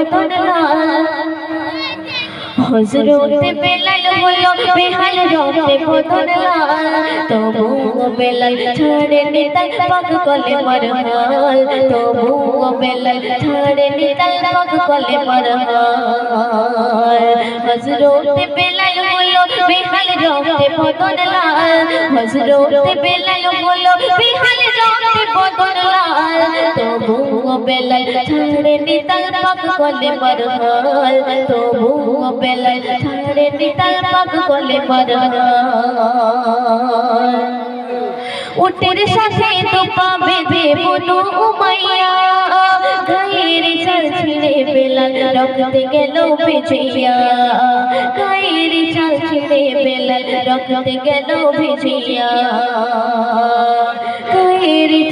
বদন লাল হজরত বেলাল হলো বেহাল রবে লাল তবু বেলাল ছাড়ে নিতাল পাক কলে মরহাল। তবু বেলাল ছাড়ে নিতাল পাক কলে মরহাল। হজরত বেলাল হলো বেহাল রবে লাল হজরত বেলাল হলো বেহাল রবে বেলাল ছাড়ে নিতাল পাক কলে মরহাল তবু বেলাল ছাড়ে নিতাল পাক কলে মরহাল উটের সাথে তোপা বেঁধে বনু উমাইয়া, গায়ের চাল ছিঁড়ে বেলাল রক্তে গেল ভেজিয়া গায়ের চাল ছিঁড়ে বেলাল রক্তে গেল ভেজিয়া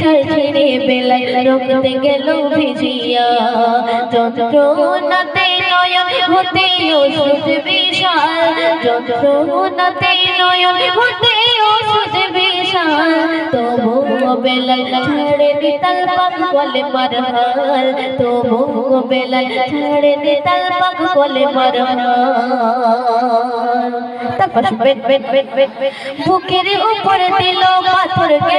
চাল ছিঁড়ে বেলাল রক্তে গেল ভেজিয়া যন্ত্রণাতে নয়ন হতে ওষুধ বিশাল যন্ত্রণাতে নয়ন হতে ওষুধ বিশাল তবু বেলাল ছাড়ে দিতাল পাক বলে মরহাল তবু বেলাল ছাড়ে দিতাল পাক বলে মরহাল তারপর বুকের উপর দিল পাথর কে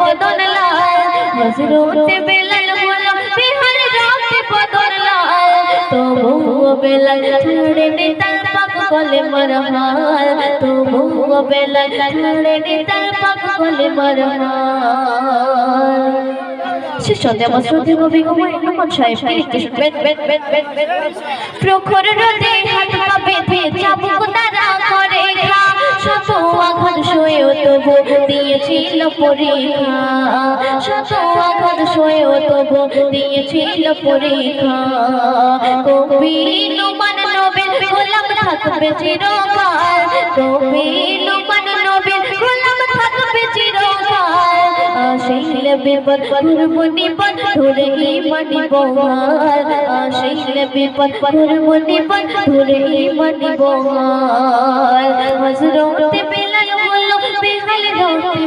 বদন লাল মজরুতে বেলাল হলো বেহাল রক্তে বদন লাল তবু বেলাল ছাড়ে নিতাল পাক বলে মরহাল। তবু বেলাল ছাড়ে নিতাল পাক বলে মরহাল। সন্ধ্যা আমার কবি কুমার ইন্দ্রমন সাহেবকে লিখতে শুনবেন বেদ বেদ বেদ বেদ। প্রখর হাত তবু দিয়েছিল পরীক্ষা। শত আঘাত সয়েও তবু দিয়েছিল পরীক্ষা। কবি নুমান নবেল গোলাম থাকবে চিরকাল কবি নুমান নবেল গোলাম থাকবে চিরকাল বিপদ ধরে বিপদ ধরে বেহাল।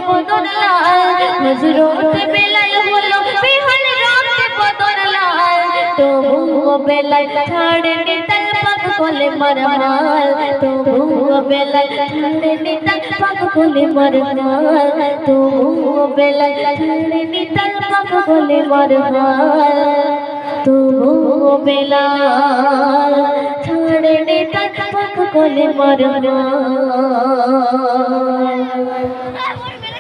রক্তে বদন লাল হযরত বেলাল হলো বেহাল রক্তে বদন লাল তবু বেলাল ছাড়ে নিতাল পাক কোলে মরহাল তবু বেলাল ছাড়ে নিতাল পাক কোলে মরহাল তবু বেলাল ছাড়ে নিতাল পাক কোলে মরহাল তবু বেলাল ছাড়ে নিতাল পাক কোলে মরহাল